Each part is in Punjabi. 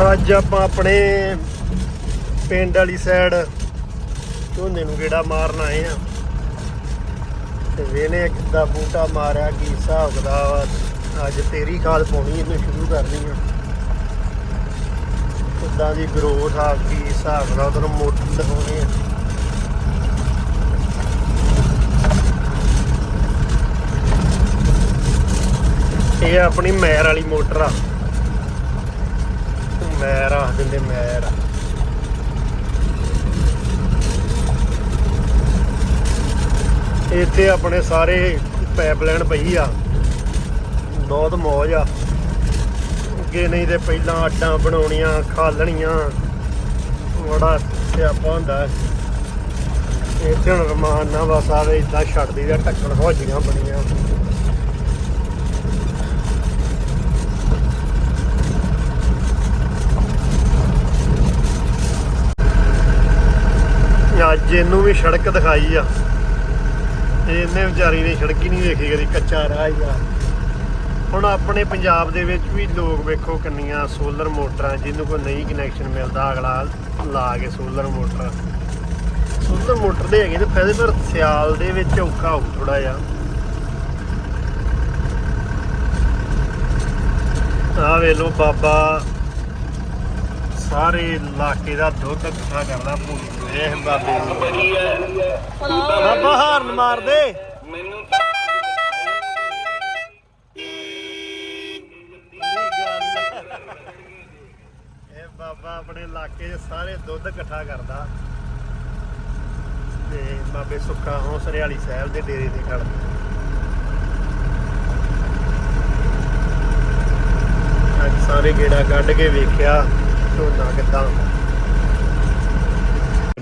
ਅੱਜ ਆਪਾਂ ਆਪਣੇ ਪਿੰਡ ਵਾਲੀ ਸਾਈਡ ਝੋਨੇ ਨੂੰ ਗੇੜਾ ਮਾਰਨ ਆਏ ਆ ਤੇ ਵੇਨੇ ਕਿੱਦਾਂ ਬੂਟਾ ਮਾਰਿਆ, ਕੀ ਹਿਸਾਬ ਦਾ ਅੱਜ ਤੇਰੀ ਖਾਦ ਪਾਉਣੀ, ਇਹਨੂੰ ਸ਼ੁਰੂ ਕਰਨੀ ਆ। ਕਿੱਦਾਂ ਦੀ ਗਰੋਥ ਆ, ਕੀ ਹਿਸਾਬ ਦਾ ਤੁਹਾਨੂੰ ਮੋਟਰ ਦਿਖਾਉਣੇ ਆ। ਇਹ ਆਪਣੀ ਮੈਰ ਵਾਲੀ ਮੋਟਰ ਆ। ਮੈਰ ਆ ਦਿੰਦੇ ਮੈਰ ਇੱਥੇ ਆਪਣੇ ਸਾਰੇ ਪਾਈਪਲਾਈਨ ਪਈ ਆ। ਬਹੁਤ ਮੌਜ ਆ। ਅੱਗੇ ਨਹੀਂ ਤੇ ਪਹਿਲਾਂ ਅੱਡਾਂ ਬਣਾਉਣੀਆਂ, ਖਾਲਣੀਆਂ। ਬੜਾ ਸਿਆਪਾ ਹੁੰਦਾ ਇੱਥੇ ਹੁਣ ਰਮਾਨ ਨਾਲ ਬਸ ਆਵੇ ਇਦਾਂ ਛੱਡਦੀ ਦਾ ਟੱਕਣ ਹੋਜੀਆਂ ਬਣੀਆਂ। ਅੱਜ ਇਹਨੂੰ ਵੀ ਸੜਕ ਦਿਖਾਈ ਆ। ਤੇ ਇਹਨੇ ਵਿਚਾਰੀ ਨੇ ਸੜਕ ਹੀ ਨਹੀਂ ਵੇਖੀ ਕਦੀ, ਕੱਚਾ ਰਾਹ ਹੀ ਆ। ਹੁਣ ਆਪਣੇ ਪੰਜਾਬ ਦੇ ਵਿੱਚ ਵੀ ਲੋਕ ਵੇਖੋ ਕਿੰਨੀਆਂ ਸੋਲਰ ਮੋਟਰਾਂ, ਜਿਹਨੂੰ ਕੋਈ ਨਹੀਂ ਕਨੈਕਸ਼ਨ ਮਿਲਦਾ, ਅਗਲਾ ਲਾ ਕੇ ਸੋਲਰ ਮੋਟਰ। ਸੋਲਰ ਮੋਟਰ ਦੇ ਹੈਗੇ ਤੇ ਫਾਇਦੇ, ਪਰ ਸਿਆਲ ਦੇ ਵਿੱਚ ਔਖਾ ਹੋਊ ਥੋੜਾ ਜਿਹਾ। ਆ ਵੇ ਲੋ ਬਾਬਾ ਸਾਰੇ ਇਲਾਕੇ ਦਾ ਦੁੱਧ ਇਕੱਠਾ ਕਰਦਾ ਵੇਖ ਬਾਬੇ ਨੂੰ। ਬਾਬਾ ਹਾਰਨ ਮਾਰ ਦੇ ਮੈਨੂੰ ਇਹ ਬਾਬਾ ਆਪਣੇ ਇਲਾਕੇ 'ਚ ਸਾਰੇ ਦੁੱਧ ਇਕੱਠਾ ਕਰਦਾ। ਤੇ ਬਾਬੇ ਸੁੱਖਾ ਹੌਸਰੇ ਵਾਲੀ ਸਾਹਿਬ ਦੇ ਡੇਰੇ ਤੇ ਖੜਦਾ ਅੱਜ ਸਾਰੇ ਗੇੜਾ ਕੱਢ ਕੇ ਵੇਖਿਆ। ਝੋਨਾ ਕਿੱਦਾਂ?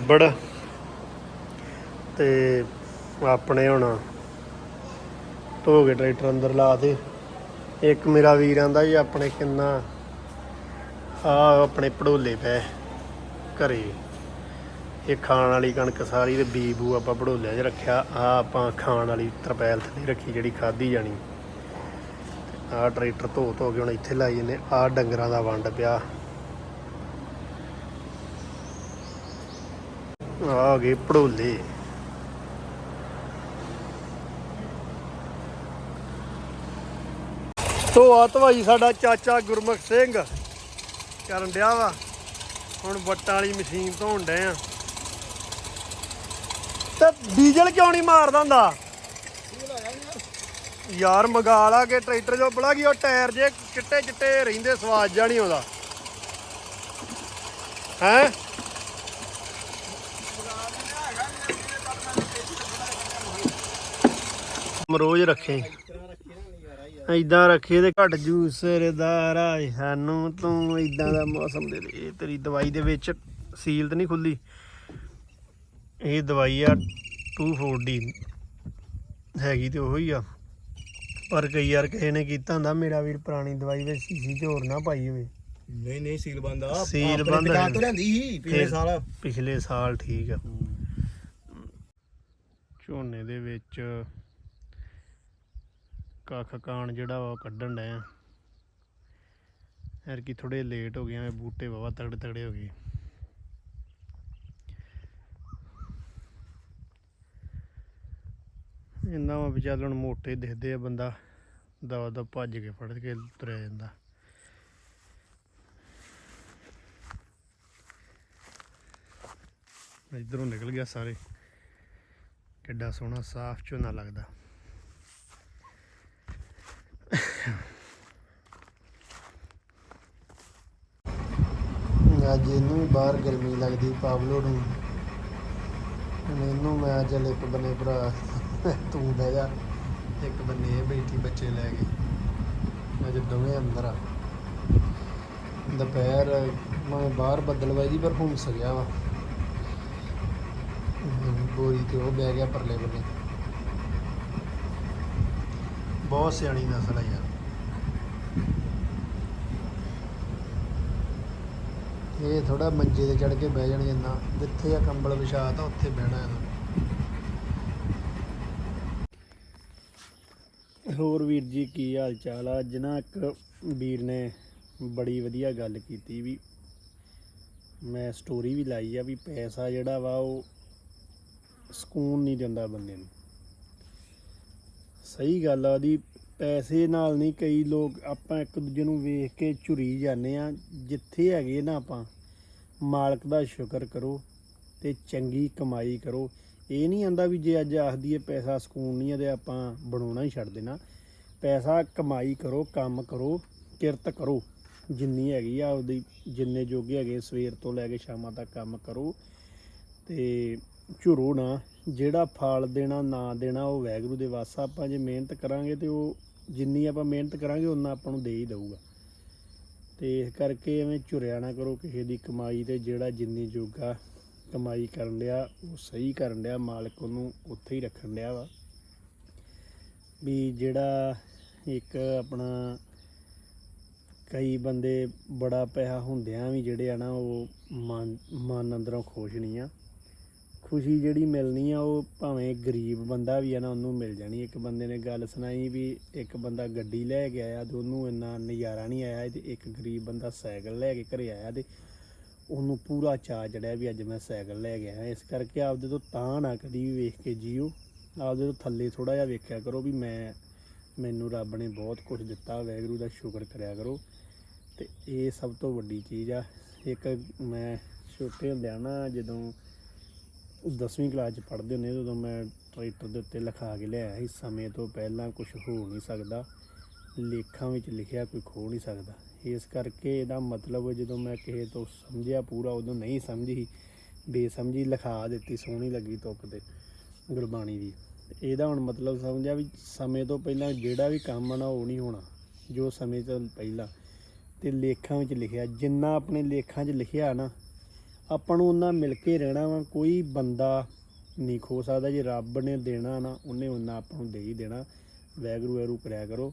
ਬੜ। ਤੇ ਆਪਣੇ ਹੁਣ ਧੋ ਕੇ ਟਰੈਕਟਰ ਅੰਦਰ ਲਾ ਦੇ। ਇੱਕ ਮੇਰਾ ਵੀਰ ਆਂਦਾ ਜੀ ਆਪਣੇ ਕਿੰਨਾ, ਆ ਆਪਣੇ ਪੜੋਲੇ ਪਏ ਘਰੇ। ਇਹ ਖਾਣ ਵਾਲੀ ਕਣਕ ਸਾਰੀ ਤੇ ਬੀ ਬੂ ਆਪਾਂ ਪੜੋਲਿਆਂ 'ਚ ਰੱਖਿਆ। ਆ ਆਪਾਂ ਖਾਣ ਵਾਲੀ ਤਰਪੈਲ ਥੱਲੇ ਰੱਖੀ ਜਿਹੜੀ ਖਾਦੀ ਜਾਣੀ। ਆ ਟਰੈਕਟਰ ਧੋ ਧੋ ਕੇ ਹੁਣ ਇੱਥੇ ਲਾਈ ਜੰਨੇ ਆ ਡੰਗਰਾਂ ਦਾ ਵੰਡ ਪਿਆ। ਆ ਗਏ ਪੜੋਲੇ ਤੋ ਆ ਸਾਡਾ ਚਾਚਾ ਗੁਰਮੁਖ ਸਿੰਘ ਕਰਨ ਡਿਆ ਵਾ। ਹੁਣ ਵੱਟਾਂ ਵਾਲੀ ਮਸ਼ੀਨ ਧੋਣ ਡੇ ਆ। ਤੇ ਡੀਜ਼ਲ ਕਿਉਂ ਨਹੀਂ ਮਾਰਦਾ ਹੁੰਦਾ ਯਾਰ ਮਗਾ ਲਾ ਕੇ ਟਰੈਕਟਰ ਜੋ ਬੜਾ ਕੀ, ਉਹ ਟਾਇਰ ਜੇ ਚਿੱਟੇ ਚਿੱਟੇ ਰਹਿੰਦੇ, ਸਵਾਦ ਜਾ ਨਹੀਂ ਆਉਂਦਾ। ਹੈ? ਮਰੋਜ਼ ਰੱਖੇ। ਐਦਾਂ ਰੱਖੇ ਤੇ ਘਟ ਜੂ ਸਰਦਾਰਾ ਸਾਨੂੰ ਤੂੰ ਐਦਾਂ ਦਾ ਮੌਸਮ ਦੇ ਦੇ। ਤੇਰੀ ਦਵਾਈ ਦੇ ਵਿੱਚ ਸੀਲ ਤੇ ਨਹੀਂ ਖੁੱਲੀ ਇਹ ਦਵਾਈ ਆ 240 ਹੈਗੀ ਤੇ ਉਹੀ ਆ। ਪਰ ਕਈ ਯਾਰ ਕਿਸੇ ਨੇ ਕੀਤਾ ਹੁੰਦਾ ਮੇਰਾ ਵੀਰ ਪੁਰਾਣੀ ਦਵਾਈ ਵਿੱਚ ਸੀਸੀ ਹੋਰ ਨਾ ਪਾਈ ਹੋਵੇ। ਨਹੀਂ ਨਹੀਂ ਸੀਲ ਬੰਦ ਆ। ਸੀਲ ਬੰਦ ਦੁਕਾਨ। ਤੋਂ ਸੀ ਪਿਛਲੇ ਸਾਲ। ਪਿਛਲੇ ਸਾਲ ਠੀਕ ਆ। ਝੋਨੇ ਦੇ ਵਿੱਚ ਕੱਖ ਕਾਣ ਜਿਹੜਾ ਵਾ ਉਹ ਕੱਢਣ ਡਏ ਆ। ਯਾਰ ਕੀ ਥੋੜੇ ਲੇਟ ਹੋ ਗਏ ਆ ਬੂਟੇ ਵਾਵਾ ਤਗੜੇ ਤਗੜੇ ਹੋ ਗਏ। ਇੰਨਾ ਵਾ ਵਿਚਾਰ ਹੁਣ ਮੋਟੇ ਦਿਖਦੇ ਆ ਬੰਦਾ, ਦਵਾ ਦਾ ਭੱਜ ਕੇ ਫੜ ਕੇ ਤੁਰਿਆ ਜਾਂਦਾ। ਇਧਰੋਂ ਨਿਕਲ ਗਿਆ ਸਾਰੇ। ਕਿੱਡਾ ਸੋਹਣਾ, ਸਾਫ਼ ਝੋਨਾ ਲੱਗਦਾ। ਅੱਜ ਇਹਨੂੰ ਵੀ ਬਾਹਰ ਗਰਮੀ ਲੱਗਦੀ ਪਾਬਲੋ ਨੂੰ। ਹੁਣ ਇਹਨੂੰ ਮੈਂ ਚੱਲ ਇੱਕ ਬੰਨੇ ਭਰਾ, ਤੂੰ ਬਹਿ ਜਾ। ਇੱਕ ਬੰਨੇ ਇਹ ਬੈਠੀ ਬੱਚੇ ਲੈ ਕੇ। ਅੱਜ ਦੋਵੇਂ ਅੰਦਰ ਆ। ਦੁਪਹਿਰ ਮੈਂ ਬਾਹਰ ਬੱਦਲਵਾਈ ਪਰ ਹੁਣ ਸਗਿਆ ਵਾ। ਬੋਰੀ ਤੇ ਉਹ ਬਹਿ ਗਿਆ ਪਰਲੇ ਬੰਨੇ। ਬਹੁਤ ਸਿਆਣੀ ਨਸਲ ਆ ਯਾਰ। ਇਹ ਥੋੜਾ ਮੰਜੇ ਤੇ ਚੜ ਕੇ ਬਹਿ ਜਾਣਗੇ ਨਾ ਜਿੱਥੇ ਆ ਕੰਬਲ ਵਿਛਾ ਤਾ ਉੱਥੇ ਬਹਿਣਾ ਇਹਨੂੰ ਹੋਰ ਵੀਰ ਜੀ, ਕੀ ਹਾਲ ਚਾਲ ਆ? ਅੱਜ ਨਾ ਇੱਕ ਵੀਰ ਨੇ ਬੜੀ ਵਧੀਆ ਗੱਲ ਕੀਤੀ ਵੀ। ਮੈਂ ਸਟੋਰੀ ਵੀ ਲਾਈ ਆ ਵੀ ਪੈਸਾ ਜਿਹੜਾ ਵਾ ਉਹ ਸਕੂਨ ਨਹੀਂ ਦਿੰਦਾ ਬੰਦੇ ਨੂੰ। ਸਹੀ ਗੱਲ ਆ ਉਹਦੀ। ਪੈਸੇ ਨਾਲ ਨਹੀਂ ਕਈ ਲੋਕ ਆਪਾਂ ਇੱਕ ਦੂਜੇ ਨੂੰ ਵੇਖ ਕੇ ਝੁਰੀ ਜਾਂਦੇ ਆ। ਜਿੱਥੇ ਹੈਗੇ ਨਾ ਆਪਾਂ ਮਾਲਕ ਦਾ ਸ਼ੁਕਰ ਕਰੋ ਤੇ ਚੰਗੀ ਕਮਾਈ ਕਰੋ। ਇਹ ਨਹੀਂ ਆਂਦਾ ਵੀ ਜੇ ਅੱਜ ਆਖਦੀ ਏ ਪੈਸਾ ਸਕੂਨ ਨਹੀਂ ਹੈ ਤੇ ਆਪਾਂ ਬਣਾਉਣਾ ਹੀ ਛੱਡ ਦੇਣਾ। ਪੈਸਾ ਕਮਾਈ ਕਰੋ, ਕੰਮ ਕਰੋ, ਕਿਰਤ ਕਰੋ। ਜਿੰਨੀ ਹੈਗੀ ਆ ਉਹਦੀ ਜਿੰਨੇ ਜੋਗੇ ਹੈਗੇ ਸਵੇਰ ਤੋਂ ਲੈ ਕੇ ਸ਼ਾਮਾਂ ਤੱਕ ਕੰਮ ਕਰੋ ਤੇ ਝੁਰੋ ਨਾ। ਜਿਹੜਾ ਫਲ ਦੇਣਾ, ਨਾ ਦੇਣਾ, ਉਹ ਵੈਗਰੂ ਦੇ ਵਾਸਾ ਆਪਾਂ ਜੇ ਮਿਹਨਤ ਕਰਾਂਗੇ ਤੇ ਉਹ ਜਿੰਨੀ ਆਪਾਂ ਮਿਹਨਤ ਕਰਾਂਗੇ ਉਨਾ ਆਪਾਂ ਨੂੰ ਦੇ ਹੀ ਦਊਗਾ। ਤੇ ਇਸ ਕਰਕੇ ਐਵੇਂ ਝੁਰਿਆ ਨਾ ਕਰੋ ਕਿਸੇ ਦੀ ਕਮਾਈ ਤੇ ਜਿਹੜਾ ਜਿੰਨੀ ਜੋਗਾ ਕਮਾਈ ਕਰਨ ਡਿਆ, ਉਹ ਸਹੀ ਕਰਨ ਡਿਆ, ਮਾਲਕ ਉਹਨੂੰ ਉੱਥੇ ਹੀ ਰੱਖਣ ਡਿਆ ਵਾ। ਵੀ ਜਿਹੜਾ ਇੱਕ ਆਪਣਾ ਕਈ ਬੰਦੇ ਬੜਾ ਪੈਸਾ ਹੁੰਦਿਆਂ ਵੀ ਜਿਹੜੇ ਆ ਨਾ, ਉਹ ਮਨ ਮਨ ਅੰਦਰੋਂ ਖੁਸ਼ ਨਹੀਂ ਆ। ਖੁਸ਼ੀ ਜਿਹੜੀ ਮਿਲਣੀ ਆ, ਉਹ ਭਾਵੇਂ ਗਰੀਬ ਬੰਦਾ ਵੀ ਆ ਨਾ, ਉਹਨੂੰ ਮਿਲ ਜਾਣੀ। ਇੱਕ ਬੰਦੇ ਨੇ ਗੱਲ ਸੁਣਾਈ ਵੀ ਇੱਕ ਬੰਦਾ ਗੱਡੀ ਲੈ ਕੇ ਆਇਆ ਤੇ ਉਹਨੂੰ ਇੰਨਾ ਨਜ਼ਾਰਾ ਨਹੀਂ ਆਇਆ ਤੇ ਇੱਕ ਗਰੀਬ ਬੰਦਾ ਸਾਈਕਲ ਲੈ ਕੇ ਘਰੇ ਆਇਆ ਤੇ ਉਹਨੂੰ ਪੂਰਾ ਚਾਅ ਚੜਿਆ ਵੀ ਅੱਜ ਮੈਂ ਸਾਈਕਲ ਲੈ ਕੇ ਆਇਆ। ਇਸ ਕਰਕੇ ਆਪਦੇ ਤੋਂ ਤਾਂ ਨਾ ਕਦੀ ਵੀ ਵੇਖ ਕੇ ਜੀਓ। ਆਪਦੇ ਤੋਂ ਥੱਲੇ ਥੋੜਾ ਜਿਹਾ ਵੇਖਿਆ ਕਰੋ ਵੀ ਮੈਂ, ਮੈਨੂੰ ਰੱਬ ਨੇ ਬਹੁਤ ਕੁਝ ਦਿੱਤਾ ਵੈਗਰੂ ਦਾ ਸ਼ੁਕਰ ਕਰਿਆ ਕਰੋ। ਤੇ ਇਹ ਸਭ ਤੋਂ ਵੱਡੀ ਚੀਜ਼ ਆ। ਇੱਕ ਮੈਂ ਛੋਟੇ ਹੁੰਦਿਆਂ ਨਾ ਜਦੋਂ 10ਵੀਂ ਕਲਾਸ ਚ ਪੜ੍ਹਦੇ ਹੁੰਦੇ ਸੀ, ਉਦੋਂ ਮੈਂ ਟਰੈਕਟਰ ਦੇ ਉੱਤੇ ਲਿਖਾ ਕੇ ਲਿਆਇਆ ਸੀ ਸਮੇਂ ਤੋਂ ਪਹਿਲਾਂ ਕੁਝ ਹੋ ਨਹੀਂ ਸਕਦਾ ਲੇਖਾਂ ਵਿੱਚ ਲਿਖਿਆ ਕੋਈ ਖੋ ਨਹੀਂ ਸਕਦਾ। ਇਸ ਕਰਕੇ ਇਹਦਾ ਮਤਲਬ ਜਦੋਂ ਮੈਂ ਕਿਸੇ ਤੋਂ ਸਮਝਿਆ ਪੂਰਾ ਉਦੋਂ ਨਹੀਂ ਸਮਝੀ ਬੇਸਮਝੀ ਲਿਖਾ ਦਿੱਤੀ ਸੋਹਣੀ ਲੱਗੀ ਤੁੱਕ ਤੇ ਗੁਰਬਾਣੀ ਦੀ। ਇਹਦਾ ਹੁਣ ਮਤਲਬ ਸਮਝਿਆ ਵੀ ਸਮੇਂ ਤੋਂ ਪਹਿਲਾਂ ਜਿਹੜਾ ਵੀ ਕੰਮ ਆ ਨਾ ਉਹ ਨਹੀਂ ਹੋਣਾ ਜੋ ਸਮੇਂ ਤੋਂ ਪਹਿਲਾਂ। ਤੇ ਲੇਖਾਂ ਵਿੱਚ ਲਿਖਿਆ ਜਿੰਨਾ ਆਪਣੇ ਲੇਖਾਂ 'ਚ ਲਿਖਿਆ ਨਾ ਆਪਾਂ ਨੂੰ ਉਹਨਾਂ ਮਿਲ ਕੇ ਰਹਿਣਾ ਵਾ, ਕੋਈ ਬੰਦਾ ਨਹੀਂ ਖੋ ਸਕਦਾ, ਜੇ ਰੱਬ ਨੇ ਦੇਣਾ ਨਾ, ਉਹਨੇ ਉਹਨਾਂ ਆਪਾਂ ਨੂੰ ਦੇ ਹੀ ਦੇਣਾ। ਵੈਗਰੂ ਵੈਰੂ ਕਰਿਆ ਕਰੋ।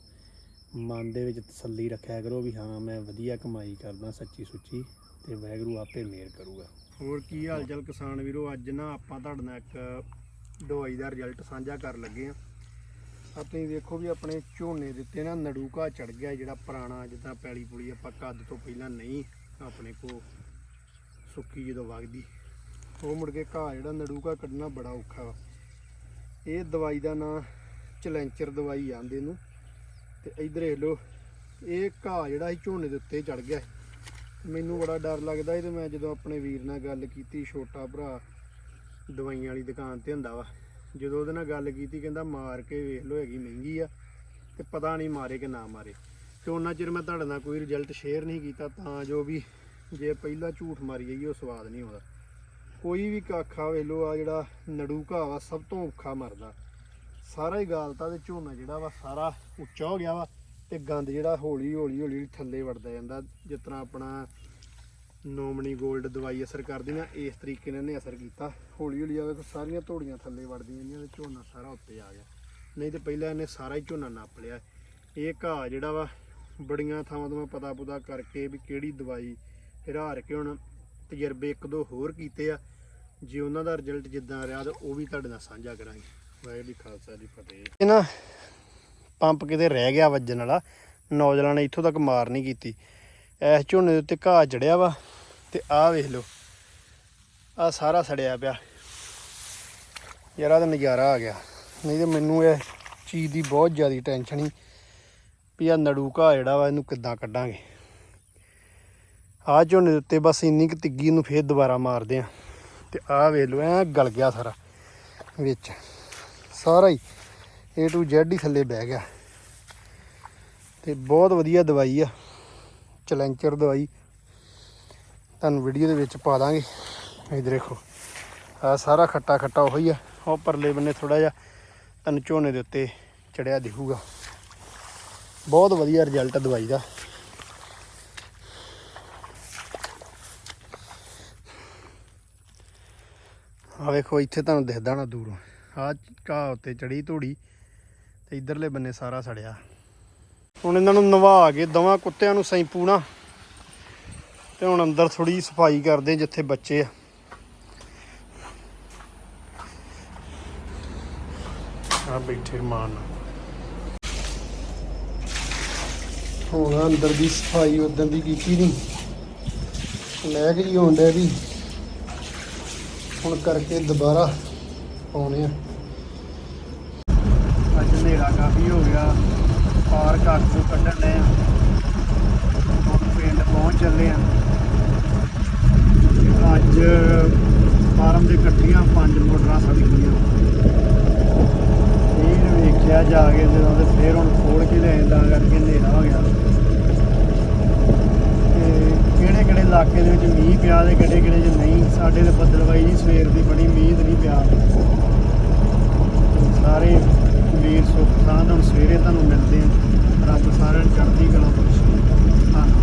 ਮਨ ਦੇ ਵਿੱਚ ਤਸੱਲੀ ਰੱਖਿਆ ਕਰੋ ਵੀ ਹਾਂ, ਮੈਂ ਵਧੀਆ ਕਮਾਈ ਕਰਦਾ ਸੱਚੀ ਸੁੱਚੀ, ਤੇ ਵੈਗਰੂ ਆਪੇ ਮਿਹਰ ਕਰੂਗਾ। ਹੋਰ ਕੀ ਹਾਲ ਚਾਲ ਕਿਸਾਨ ਵੀਰੋ? ਅੱਜ ਨਾ ਆਪਾਂ ਤੁਹਾਡੇ ਨਾਲ ਇੱਕ ਦਵਾਈ ਦਾ ਰਿਜ਼ਲਟ ਸਾਂਝਾ ਕਰਨ ਲੱਗੇ ਆ ਆ ਤੁਸੀਂ ਵੇਖੋ ਵੀ ਆਪਣੇ ਝੋਨੇ ਦੇ ਉੱਤੇ ਨਾ ਨੜੂਕਾ ਚੜ ਗਿਆ, ਜਿਹੜਾ ਪੁਰਾਣਾ ਜਿੱਦਾਂ ਪੈਲੀ ਪੁਲੀ ਆਪਾਂ ਕੱਦ ਤੋਂ ਪਹਿਲਾਂ ਨਹੀਂ ਆਪਣੇ ਕੋ ਸੁੱਕੀ ਜਦੋਂ ਵਗਦੀ। ਉਹ ਮੁੜ ਕੇ ਘਾਹ ਜਿਹੜਾ ਨੜੂਕਾ ਕੱਢਣਾ ਬੜਾ ਔਖਾ ਵਾ। ਇਹ ਦਵਾਈ ਦਾ ਨਾਂ ਚਲੈਂਚਰ ਦਵਾਈ ਆਂਦੇ ਨੂੰ। ਤੇ ਇਧਰ ਇਹ ਲੋ ਇਹ ਘਾਹ ਜਿਹੜਾ ਸੀ ਝੋਨੇ ਦੇ ਉੱਤੇ ਚੜ ਗਿਆ ਮੈਨੂੰ ਬੜਾ ਡਰ ਲੱਗਦਾ ਸੀ ਤੇ ਮੈਂ ਜਦੋਂ ਆਪਣੇ ਵੀਰ ਨਾਲ ਗੱਲ ਕੀਤੀ, ਛੋਟਾ ਭਰਾ ਦਵਾਈਆਂ ਵਾਲੀ ਦੁਕਾਨ ਤੇ ਹੁੰਦਾ ਵਾ। ਜਦੋਂ ਉਹਦੇ ਨਾਲ ਗੱਲ ਕੀਤੀ, ਕਹਿੰਦਾ ਮਾਰ ਕੇ ਵੇਖ ਲਓ ਹੈਗੀ ਮਹਿੰਗੀ ਆ ਤੇ ਪਤਾ ਨਹੀਂ ਮਾਰੇ ਕਿ ਨਾ ਮਾਰੇ। ਤੇ ਉਹਨਾਂ ਚਿਰ ਮੈਂ ਤੁਹਾਡੇ ਨਾਲ ਕੋਈ ਰਿਜ਼ਲਟ ਸ਼ੇਅਰ ਨਹੀਂ ਕੀਤਾ, ਤਾਂ ਜੋ ਵੀ ਜੇ ਪਹਿਲਾਂ ਝੂਠ ਮਾਰੀ ਜਾਈਏ ਉਹ ਸਵਾਦ ਨਹੀਂ ਆਉਂਦਾ। ਕੋਈ ਵੀ ਕਾਖਾ ਵੇਖ ਲਓ, ਆ ਜਿਹੜਾ ਨੜੂ ਘਾਹ ਵਾ, ਸਭ ਤੋਂ ਔਖਾ ਮਰਦਾ। ਸਾਰਾ ਹੀ ਗਾਲਤਾ ਤੇ ਝੋਨਾ ਜਿਹੜਾ ਵਾ, ਸਾਰਾ ਉੱਚਾ ਹੋ ਗਿਆ ਵਾ ਤੇ ਗੰਦ ਜਿਹੜਾ ਹੌਲੀ ਹੌਲੀ ਹੌਲੀ ਥੱਲੇ ਵੜਦਾ ਜਾਂਦਾ। ਜਿਸ ਤਰ੍ਹਾਂ ਆਪਣਾ ਨੋਮਨੀ 골ਡ ਦਵਾਈ ਅਸਰ ਕਰਦੀ ਨਾ ਇਸ ਤਰੀਕੇ ਨਾਲ ਇਹਨੇ ਅਸਰ ਕੀਤਾ। ਹੌਲੀ ਹੌਲੀ ਆ, ਵੇਖੋ, ਸਾਰੀਆਂ ਧੋੜੀਆਂ ਥੱਲੇ ਵੜਦੀਆਂ ਜਾਂਦੀਆਂ ਤੇ ਝੋਨਾ ਸਾਰਾ ਉੱਤੇ ਆ ਗਿਆ। ਨਹੀਂ ਤੇ ਪਹਿਲਾਂ ਇਹਨੇ ਸਾਰਾ ਹੀ ਝੋਨਾ ਨਾਪ ਲਿਆ। ਇਹ ਘਾਹ ਜਿਹੜਾ ਵਾ, ਬੜੀਆਂ ਥਾਵਾਂ ਤੋਂ ਮੈਂ ਪਤਾ ਪੁਤਾ ਕਰਕੇ ਵੀ ਕਿਹੜੀ ਦਵਾਈ ਹਿਰਾਰ ਕੇ ਹੁਣ ਤਜਰਬੇ ਇੱਕ ਦੋ ਹੋਰ ਕੀਤੇ ਆ। ਜੇ ਉਹਨਾਂ ਦਾ ਰਿਜ਼ਲਟ ਜਿੱਦਾਂ ਰਿਹਾ ਤਾਂ ਉਹ ਵੀ ਤੁਹਾਡੇ ਨਾਲ ਸਾਂਝਾ ਕਰਾਂਗੇ। ਵਾਹਿਗੁਰੂ ਜੀ ਖਾਲਸਾ ਜੀ ਫਤਿਹ। ਇਹ ਨਾ ਪੰਪ ਕਿਤੇ ਰਹਿ ਗਿਆ ਵੱਜਣ ਵਾਲਾ, ਨੌਜਵਾਨ ਨੇ ਇੱਥੋਂ ਤੱਕ ਮਾਰ ਨਹੀਂ ਕੀਤੀ। ਇਸ ਝੋਨੇ ਦੇ ਉੱਤੇ ਘਾਹ ਚੜਿਆ ਵਾ ਤੇ ਆਹ ਵੇਖ ਲਓ, ਆਹ ਸਾਰਾ ਸੜਿਆ ਪਿਆ। ਯਾਰ ਆਹ ਤਾਂ ਨਜ਼ਾਰਾ ਆ ਗਿਆ। ਨਹੀਂ ਤੇ ਮੈਨੂੰ ਇਹ ਚੀਜ਼ ਦੀ ਬਹੁਤ ਜ਼ਿਆਦਾ ਟੈਨਸ਼ਨ ਸੀ ਵੀ ਆ ਨੜੂ ਘਾਹ ਜਿਹੜਾ ਵਾ ਇਹਨੂੰ ਕਿੱਦਾਂ ਕੱਢਾਂਗੇ। ਆਹ ਝੋਨੇ ਦੇ ਉੱਤੇ ਬਸ ਇੰਨੀ ਕੁ ਤਿੱਗੀ ਨੂੰ ਫੇਰ ਦੁਬਾਰਾ ਮਾਰਦੇ ਆ। ਤੇ ਆਹ ਵੇਖ ਲਓ, ਐ ਗਲ ਗਿਆ ਸਾਰਾ ਵਿੱਚ। ਸਾਰਾ ਹੀ A to Z ਹੀ ਥੱਲੇ ਬਹਿ ਗਿਆ। ਤੇ ਬਹੁਤ ਵਧੀਆ ਦਵਾਈ ਆ, ਚਲੈਂਚਰ ਦਵਾਈ। ਤੁਹਾਨੂੰ ਵੀਡੀਓ ਦੇ ਵਿੱਚ ਪਾ ਦਾਂਗੇ। ਇਹ ਦੇਖੋ ਆ ਸਾਰਾ ਖੱਟਾ ਖੱਟਾ ਉਹੀ ਆ। ਉਹ ਪਰਲੇ ਬੰਨੇ ਥੋੜਾ ਜਿਹਾ ਤੁਹਾਨੂੰ ਝੋਨੇ ਦੇ ਉੱਤੇ ਚੜਿਆ ਦਿਖੂਗਾ। ਬਹੁਤ ਵਧੀਆ ਰਿਜ਼ਲਟ ਦਵਾਈ ਦਾ। ਆ ਵੇਖੋ, ਇੱਥੇ ਤੁਹਾਨੂੰ ਦਿਖਦਾ ਨਾ ਦੂਰੋਂ। ਆ ਘਾਹ ਉੱਤੇ ਚੜੀ ਧੂੜੀ ਤੇ ਇਧਰਲੇ ਬੰਨੇ ਸਾਰਾ ਸੜਿਆ। ਹੁਣ ਇਹਨਾਂ ਨੂੰ ਨਵਾ ਕੇ ਦਵਾਂ ਕੁੱਤਿਆਂ ਨੂੰ ਸੈਂਪੂ ਨਾ ਤੇ ਹੁਣ ਅੰਦਰ ਥੋੜੀ ਸਫ਼ਾਈ ਕਰਦੇ ਜਿੱਥੇ ਬੱਚੇ ਆ। ਆ ਬੈਠੇ ਮਾਨ ਹੁਣ ਅੰਦਰ ਦੀ ਸਫ਼ਾਈ ਉਦੋਂ ਦੀ ਕੀਤੀ ਨਹੀਂ ਲੈ ਕੇ ਜੀ ਵੀ। ਹੁਣ ਕਰਕੇ ਦੁਬਾਰਾ ਆਉਣੇ ਆ। ਅੱਜ ਹਨੇਰਾ ਕਾਫੀ ਹੋ ਗਿਆ। ਪਾਰਕ ਅੱਗ ਤੋਂ ਕੱਢਣ ਡਏ ਹੁਣ ਪਿੰਡ ਪਹੁੰਚ ਚੱਲੇ ਆ। ਤੇ ਅੱਜ ਫਾਰਮ ਦੇ ਇਕੱਠੀਆਂ ਪੰਜ ਮੋਟਰਾਂ ਸੜਕੀਆਂ। ਇਹ ਵੇਖਿਆ ਜਾ ਕੇ ਜਦੋਂ ਤੇ ਫੇਰ ਹੁਣ ਖੋਲ ਕੇ ਲੈ ਜਾਂਦਾ ਕਰਕੇ ਹਨੇਰਾ ਹੋ ਗਿਆ। ਤੇ ਕਿਹੜੇ ਕਿਹੜੇ ਇਲਾਕੇ ਦੇ ਵਿੱਚ ਮੀਂਹ ਪਿਆ ਦੇ ਕਿਹੜੇ ਕਿਹੜੇ ਸਾਡੇ ਤੇ ਬੱਦਲਵਾਈ ਜੀ ਸਵੇਰ ਦੀ ਬੜੀ ਮੀਂਹ ਨਹੀਂ ਪਿਆ। ਸਾਰੇ ਵੀਰ ਸੁੱਖ ਸਾਂਦ ਸਵੇਰੇ ਤੁਹਾਨੂੰ ਮਿਲਦੇ ਆ। ਰੱਬ ਸਾਰਿਆਂ ਨੂੰ ਚੜ੍ਹਦੀ ਕਲਾ ਬਖਸ਼ੇ।